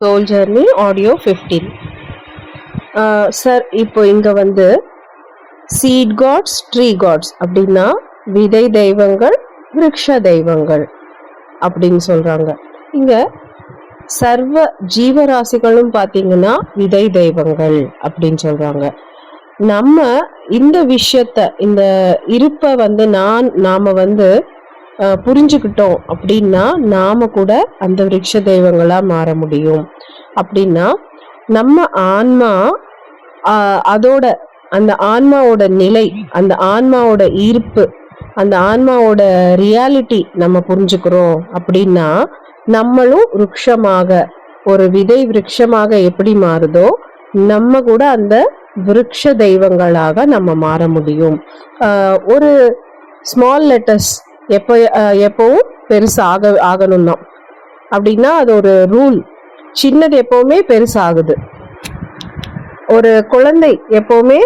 Soul journey audio fifteen sir இப்போ இங்கே வந்து சீட் காட்ஸ் ட்ரீ காட்ஸ் அப்படின்னா விதை தெய்வங்கள் விரக்ஷ தெய்வங்கள் அப்படின்னு சொல்கிறாங்க இங்கே சர்வ ஜீவராசிகளும் பார்த்தீங்கன்னா விதை தெய்வங்கள் அப்படின்னு சொல்கிறாங்க நம்ம இந்த விஷயத்த இந்த இருப்பை வந்து நான் நாம் வந்து புரிஞ்சுக்கிட்டோம் அப்படின்னா நாம கூட அந்த விருட்ச தெய்வங்களா மாற முடியும். அப்படின்னா நம்ம ஆன்மா அதோட அந்த ஆன்மாவோட நிலை அந்த ஆன்மாவோட ஈர்ப்பு அந்த ஆன்மாவோட ரியாலிட்டி நம்ம புரிஞ்சுக்கிறோம் அப்படின்னா நம்மளும் விருட்சமாக ஒரு விதை விருட்சமாக எப்படி மாறுதோ நம்ம கூட அந்த விருட்ச தெய்வங்களாக நம்ம மாற முடியும். ஒரு ஸ்மால் லெட்டர்ஸ் எப்போ எப்போவும் பெருசாக ஆக ஆகணும் தான் அப்படின்னா அது ஒரு ரூல் சின்னது எப்போவுமே பெருசாகுது. ஒரு குழந்தை எப்போவுமே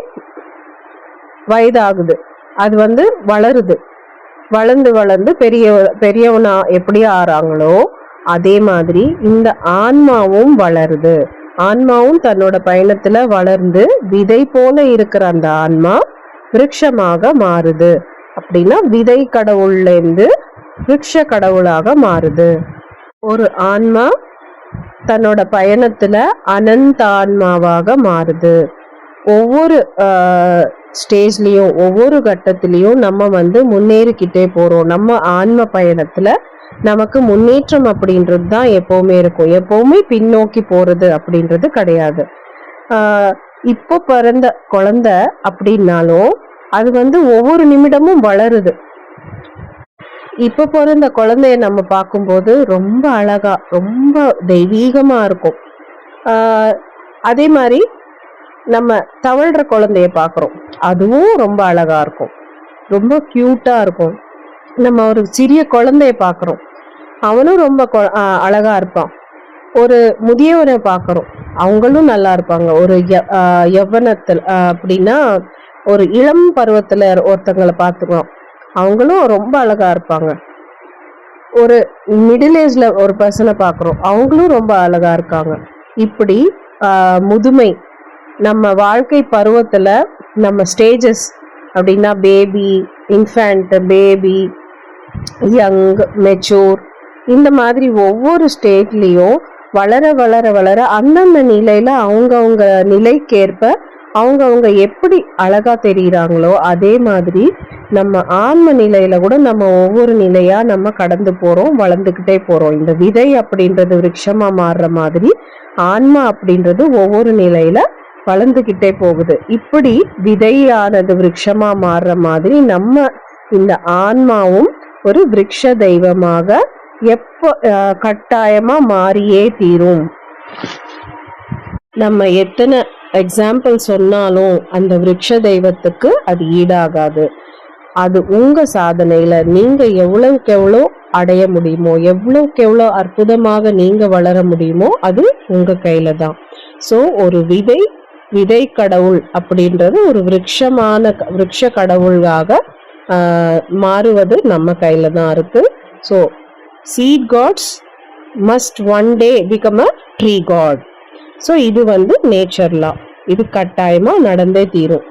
வயதாகுது. அது வந்து வளருது. வளர்ந்து வளர்ந்து பெரிய பெரியவனா எப்படி ஆறாங்களோ அதே மாதிரி இந்த ஆன்மாவும் வளருது. ஆன்மாவும் தன்னோட பயணத்துல வளர்ந்து விதை போல இருக்கிற அந்த ஆன்மா விருட்சமாக மாறுது. அப்படின்னா விதை கடவுள்லேருந்து விருட்ச கடவுளாக மாறுது. ஒரு ஆன்மா தன்னோட பயணத்துல அனந்த ஆன்மாவாக மாறுது. ஒவ்வொரு ஸ்டேஜ்லயும் ஒவ்வொரு கட்டத்திலையும் நம்ம வந்து முன்னேறிக்கிட்டே போறோம். நம்ம ஆன்ம பயணத்துல நமக்கு முன்னேற்றம் அப்படின்றது தான் எப்பவுமே இருக்கும். எப்பவுமே பின்னோக்கி போறது அப்படின்றது கிடையாது. ஆஹ் இப்போ பிறந்த குழந்தை அப்படின்னாலும் அது வந்து ஒவ்வொரு நிமிடமும் வளருது. இப்ப பிறந்த குழந்தைய நம்ம பார்க்கும்போது ரொம்ப அழகா ரொம்ப தெய்வீகமா இருக்கும். அதே மாதிரி நம்ம தவழ்ற குழந்தைய பார்க்குறோம். அதுவும் ரொம்ப அழகா இருக்கும். ரொம்ப கியூட்டா இருக்கும். நம்ம ஒரு சிறிய குழந்தைய பார்க்குறோம். அவனும் ரொம்ப கொ- அழகா இருப்பான். ஒரு முதியவரை பார்க்குறோம். அவங்களும் நல்லா இருப்பாங்க. ஒரு ய- அப்படின்னா ஒரு இளம் பருவத்துல ஒருத்தங்களை பார்த்துக்கிறோம் அவங்களும் ரொம்ப அழகா இருப்பாங்க. ஒரு மிடில் ஏஜ்ல ஒரு பர்சனை பார்க்குறோம். அவங்களும் ரொம்ப அழகா இருக்காங்க. இப்படி முதுமை நம்ம வாழ்க்கை பருவத்துல நம்ம ஸ்டேஜஸ் அப்படின்னா baby infant baby young mature இந்த மாதிரி ஒவ்வொரு ஸ்டேட்லேயும் வளர வளர வளர அந்தந்த நிலையில அவங்கவுங்க நிலைக்கேற்ப அவங்கவுங்க எப்படி அழகா தெரியுறாங்களோ அதே மாதிரி நம்ம ஆன்ம நிலையில கூட நம்ம ஒவ்வொரு நிலையா நம்ம கடந்து போறோம் வளர்ந்துக்கிட்டே போறோம். இந்த விதை அப்படின்றது விருட்சமா மாறுற மாதிரி ஆன்மா அப்படின்றது ஒவ்வொரு நிலையில வளர்ந்துக்கிட்டே போகுது. இப்படி விதையானது விருட்சமா மாறுற மாதிரி நம்ம இந்த ஆன்மாவும் ஒரு விருட்ச தெய்வமாக எப்போ கட்டாயமா மாறியே தீரும். நம்ம எத்தனை எக்ஸாம்பிள் சொன்னாலும் அந்த விரக்ஷ தெய்வத்துக்கு அது ஈடாகாது. அது உங்க சாதனையில நீங்க எவ்வளவுக்கு எவ்வளோ அடைய முடியுமோ எவ்வளவுக்கு எவ்வளோ அற்புதமாக நீங்க வளர முடியுமோ அது உங்க கையில தான். ஸோ ஒரு விதை விதை கடவுள் அப்படின்றது ஒரு விரக்ஷமான விரக்ஷ கடவுளாக மாறுவது நம்ம கையில தான் இருக்கு. So seed gods must one day become a tree god so இது வந்து நேச்சர் லா இது கட்டாயமா நடந்தே தீரும்.